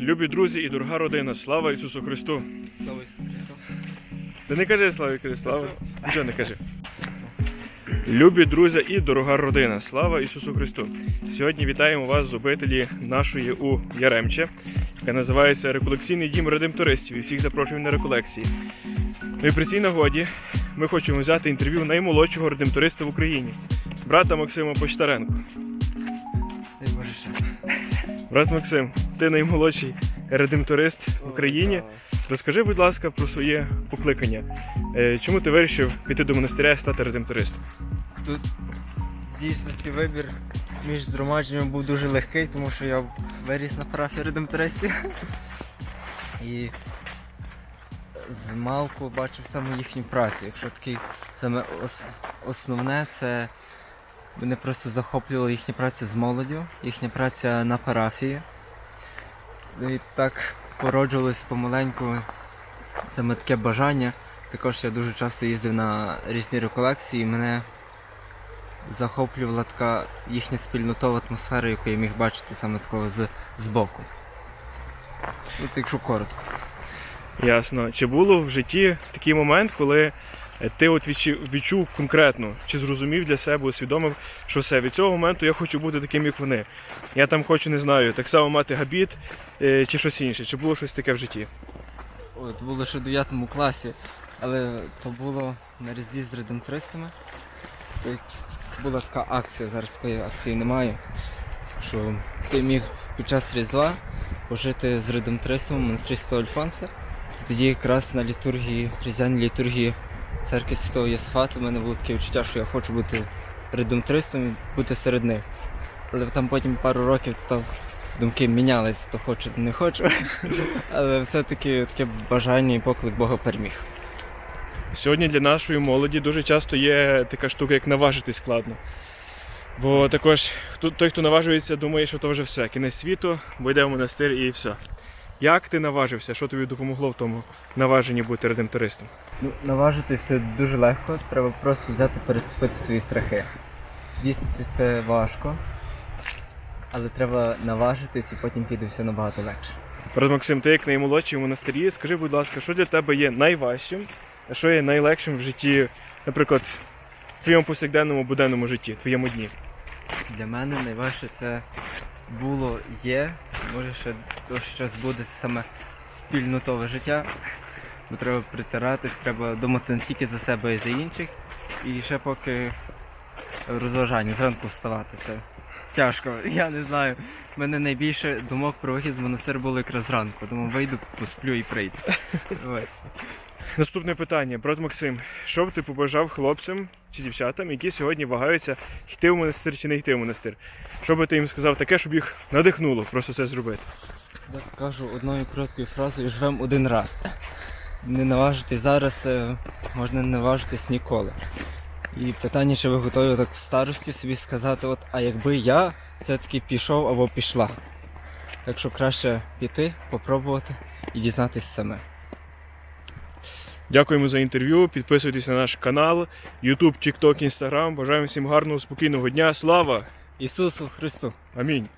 Любі друзі і дорога родина, слава Ісусу Христу! Слава Ісусу Христу. Та не кажи слава, кажи слава. Нічого не кажи. Любі друзі і дорога родина, слава Ісусу Христу! Сьогодні вітаємо вас з обителі нашої у Яремче, яка називається Реколекційний дім редемтористів. І всіх запрошуємо на реколекції. Ну і при цій нагоді ми хочемо взяти інтерв'ю наймолодшого редемториста в Україні, брата Максима Почтаренко. Брат Максим, ти наймолодший редемторист в Україні. Розкажи, будь ласка, про своє покликання. Е, Чому ти вирішив піти до монастиря і стати редемтористом? Тут в дійсності вибір між згромадженням був дуже легкий, тому що я виріс на парафії редемтористі. І з малку бачив саме їхню працю. Якщо такий саме ос- основне, це мене просто захоплювала їхня праця з молоддю, їхня праця на парафії. І так породжувалось помаленьку саме таке бажання. Також я дуже часто їздив на різні реколекції, і мене захоплювала така їхня спільнотова атмосфера, яку я міг бачити саме такого з, збоку. От якщо коротко. Ясно. Чи було в житті такий момент, коли ти от відчув, конкретно, чи зрозумів для себе, усвідомив, що все, від цього моменту я хочу бути таким, як вони. Я там хочу, не знаю, так само мати габіт е, чи щось інше. Чи було щось таке в житті? От було ще в 9 класі, але то було на різдві з редемтористами. Була така акція, зараз такої акції немає. Що ти міг під час Різдва пожити з монастирі Святого Альфонса. Тоді якраз на літургії, різдвяній літургії церкви Святого Єсфату в мене було таке відчуття, що я хочу бути редемтористом і бути серед них. Але там потім пару років то думки мінялись, то хочу, то не хочу. Але все-таки таке бажання і поклик Бога переміг. Сьогодні для нашої молоді дуже часто є така штука, як наважитись складно. Бо також той, хто наважується, думає, що то вже все, кінець світу, бо йде в монастир і все. Як ти наважився? Що тобі допомогло в тому наваженні бути редемтористом? Ну, наважитися дуже легко, треба просто взяти переступити свої страхи. Дійсно, це важко, але треба наважитись і потім піде все набагато легше. Брат Максим, ти як наймолодший в монастирі, скажи, будь ласка, що для тебе є найважчим, а що є найлегшим в житті, наприклад, в твоєму повсякденному буденному житті, в твоєму дні? Для мене найважче це було, є, може ще досі час буде саме спільнотове життя. Бо треба притиратись, треба думати не тільки за себе, й за інших. І ще поки розважання, зранку вставати. Це тяжко. Я не знаю. У мене найбільше думок про вихід з монастиря було якраз зранку. Думаю, вийду, посплю і прийду. Наступне питання, брат Максим, що б ти побажав хлопцям чи дівчатам, які сьогодні вагаються йти в монастир чи не йти в монастир? Що би ти їм сказав таке, щоб їх надихнуло просто це зробити? Я кажу одною короткою фразою живемо один раз. Не наважитись зараз, е, можна не наважитись ніколи. І питання, чи ви готові так в старості собі сказати, от, а якби я все-таки пішов або пішла. Так що краще піти, попробувати і дізнатись саме. Дякуємо за інтерв'ю. Підписуйтесь на наш канал, YouTube, TikTok, Instagram. Бажаємо всім гарного, спокійного дня. Слава! Ісусу Христу! Амінь.